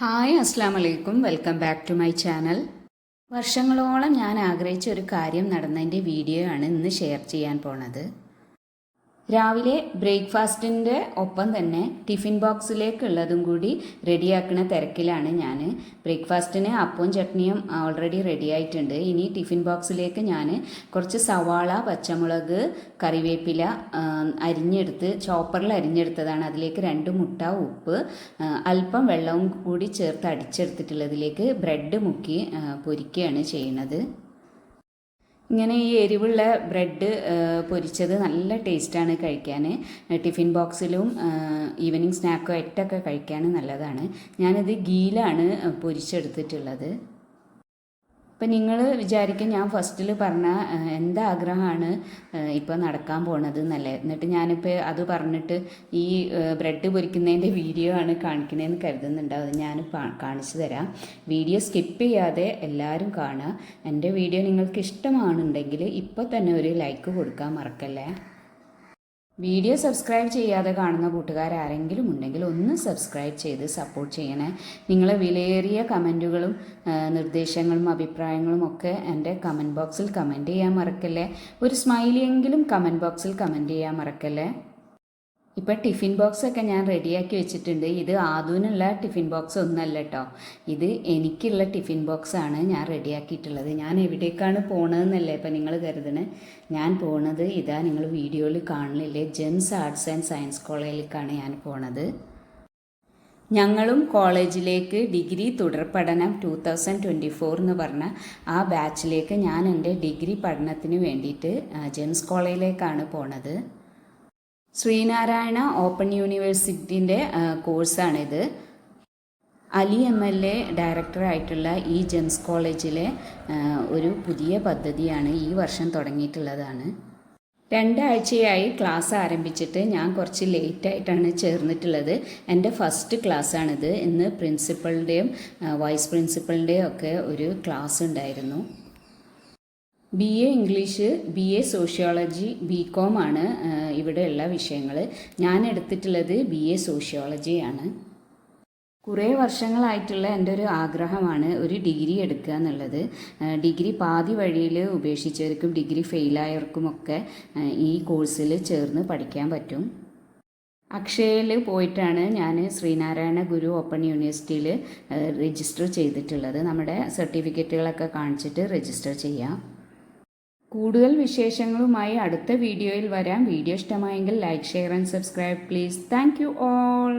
Hi അസ്സാം വലൈക്കും welcome back to my channel. വർഷങ്ങളോളം ഞാൻ ആഗ്രഹിച്ച ഒരു കാര്യം നടന്നതിന്റെ വീഡിയോ ആണ് ഇന്ന് ഷെയർ ചെയ്യാൻ പോണത്. രാവിലെ ബ്രേക്ക്ഫാസ്റ്റിന്റെ ഒപ്പം തന്നെ ടിഫിൻ ബോക്സിലേക്കുള്ളതും കൂടി റെഡിയാക്കുന്ന തിരക്കിലാണ് ഞാൻ ബ്രേക്ക്ഫാസ്റ്റിന് അപ്പവും ചട്നിയും ഓൾറെഡി റെഡി ആയിട്ടുണ്ട്. ഇനി ടിഫിൻ ബോക്സിലേക്ക് ഞാൻ കുറച്ച് സവാള പച്ചമുളക് കറിവേപ്പില അരിഞ്ഞെടുത്ത് ചോപ്പറിൽ അരിഞ്ഞെടുത്തതാണ്. അതിലേക്ക് രണ്ട് മുട്ട ഉപ്പ് അല്പം വെള്ളവും കൂടി ചേർത്ത് അടിച്ചെടുത്തിട്ടുള്ളതിലേക്ക് ബ്രെഡ് മുക്കി പൊരിക്കുകയാണ് ചെയ്യുന്നത്. ഇങ്ങനെ ഈ എരിവുള്ള ബ്രെഡ് പൊരിച്ചത് നല്ല ടേസ്റ്റാണ് കഴിക്കാൻ ടിഫിൻ ബോക്സിലും ഈവനിങ് സ്നാക്കോ ആയിട്ടൊക്കെ കഴിക്കാൻ നല്ലതാണ്. ഞാനിത് ഗീലാണ് പൊരിച്ചെടുത്തിട്ടുള്ളത്. ഇപ്പം നിങ്ങൾ വിചാരിക്കും ഞാൻ ഫസ്റ്റിൽ പറഞ്ഞ എന്റെ ആഗ്രഹമാണ് ഇപ്പോൾ നടക്കാൻ പോണത് എന്നല്ലേ എന്നിട്ട് ഞാനിപ്പോൾ അത് പറഞ്ഞിട്ട് ഈ ബ്രെഡ് പൊരിക്കുന്നതിന്റെ വീഡിയോ ആണ് കാണിക്കുന്നതെന്ന് കരുതുന്നുണ്ട് അത് ഞാൻ കാണിച്ചു തരാം. വീഡിയോ സ്കിപ്പ് ചെയ്യാതെ എല്ലാവരും കാണുക. എന്റെ വീഡിയോ നിങ്ങൾക്ക് ഇഷ്ടമാണെന്നുണ്ടെങ്കിൽ ഇപ്പോൾ തന്നെ ഒരു ലൈക്ക് കൊടുക്കാൻ മറക്കല്ലേ? വീഡിയോ സബ്സ്ക്രൈബ് ചെയ്യാതെ കാണുന്ന കൂട്ടുകാരാരെങ്കിലും ഉണ്ടെങ്കിൽ ഒന്ന് സബ്സ്ക്രൈബ് ചെയ്ത് സപ്പോർട്ട് ചെയ്യണേ. നിങ്ങളെ വിലയേറിയ കമന്റുകളും നിർദ്ദേശങ്ങളും അഭിപ്രായങ്ങളും ഒക്കെ എന്റെ കമന്റ് ബോക്സിൽ കമന്റ് ചെയ്യാൻ മറക്കല്ലേ? ഒരു സ്മൈലിയെങ്കിലും കമന്റ് ബോക്സിൽ കമന്റ് ചെയ്യാൻ മറക്കല്ലേ? ഇപ്പം ടിഫിൻ ബോക്സൊക്കെ ഞാൻ റെഡിയാക്കി വെച്ചിട്ടുണ്ട്. ഇത് ആദൂനുള്ള ടിഫിൻ ബോക്സ് ഒന്നല്ല കേട്ടോ ഇത് എനിക്കുള്ള ടിഫിൻ ബോക്സാണ് ഞാൻ റെഡിയാക്കിയിട്ടുള്ളത്. ഞാൻ എവിടേക്കാണ് പോണതെന്നല്ലേ ഇപ്പം നിങ്ങൾ കരുതണേ? ഞാൻ പോണത് ഇതാ നിങ്ങൾ വീഡിയോയിൽ കാണുന്നില്ലേ? ജെംസ് ആർട്സ് ആൻഡ് സയൻസ് കോളേജിലേക്കാണ് ഞാൻ പോണത്. ഞങ്ങളും കോളേജിലേക്ക് ഡിഗ്രി തുടർ പഠനം ടു തൗസൻഡ് ട്വന്റി ഫോർ എന്ന് പറഞ്ഞ ആ ബാച്ചിലേക്ക് ഞാൻ എന്റെ ഡിഗ്രി പഠനത്തിന് വേണ്ടിയിട്ട് ജെംസ് കോളേജിലേക്കാണ് പോണത്. ശ്രീനാരായണ ഓപ്പൺ യൂണിവേഴ്സിറ്റിന്റെ കോഴ്സാണിത്. അലി എം എൽ എ ഡയറക്ടറായിട്ടുള്ള ഈ ജെംസ് കോളേജിലെ ഒരു പുതിയ പദ്ധതിയാണ് ഈ വർഷം തുടങ്ങിയിട്ടുള്ളതാണ്. രണ്ടാഴ്ചയായി ക്ലാസ് ആരംഭിച്ചിട്ട് ഞാൻ കുറച്ച് ലേറ്റായിട്ടാണ് ചേർന്നിട്ടുള്ളത്. എന്റെ ഫസ്റ്റ് ക്ലാസ്സാണിത്. ഇന്ന് പ്രിൻസിപ്പളിന്റെയും വൈസ് പ്രിൻസിപ്പളിന്റെയും ഒക്കെ ഒരു ക്ലാസ് ഉണ്ടായിരുന്നു B A English B A sociology B Com ആണ് ഇവിടെയുള്ള വിഷയങ്ങൾ ഞാൻ എടുത്തിട്ടുള്ളത് ബി എ സോഷ്യോളജിയാണ് കുറേ വർഷങ്ങളായിട്ടുള്ള എന്റെ ഒരു ആഗ്രഹമാണ് ഒരു ഡിഗ്രി എടുക്കുക എന്നുള്ളത്. ഡിഗ്രി പാതി വഴിയിൽ ഉപേക്ഷിച്ചവർക്കും ഡിഗ്രി ഫെയിലായവർക്കുമൊക്കെ ഈ കോഴ്സിൽ ചേർന്ന് പഠിക്കാൻ പറ്റും. അക്ഷയയിൽ പോയിട്ടാണ് ഞാൻ ശ്രീനാരായണ ഗുരു ഓപ്പൺ യൂണിവേഴ്സിറ്റിയിൽ രജിസ്റ്റർ ചെയ്തിട്ടുള്ളത്. നമ്മുടെ സർട്ടിഫിക്കറ്റുകളൊക്കെ കാണിച്ചിട്ട് രജിസ്റ്റർ ചെയ്യാം. കൂടുതൽ വിശേഷങ്ങളുമായി അടുത്ത വീഡിയോയിൽ വരാം. വീഡിയോ ഇഷ്ടമായെങ്കിൽ like share and subscribe. Please thank you all.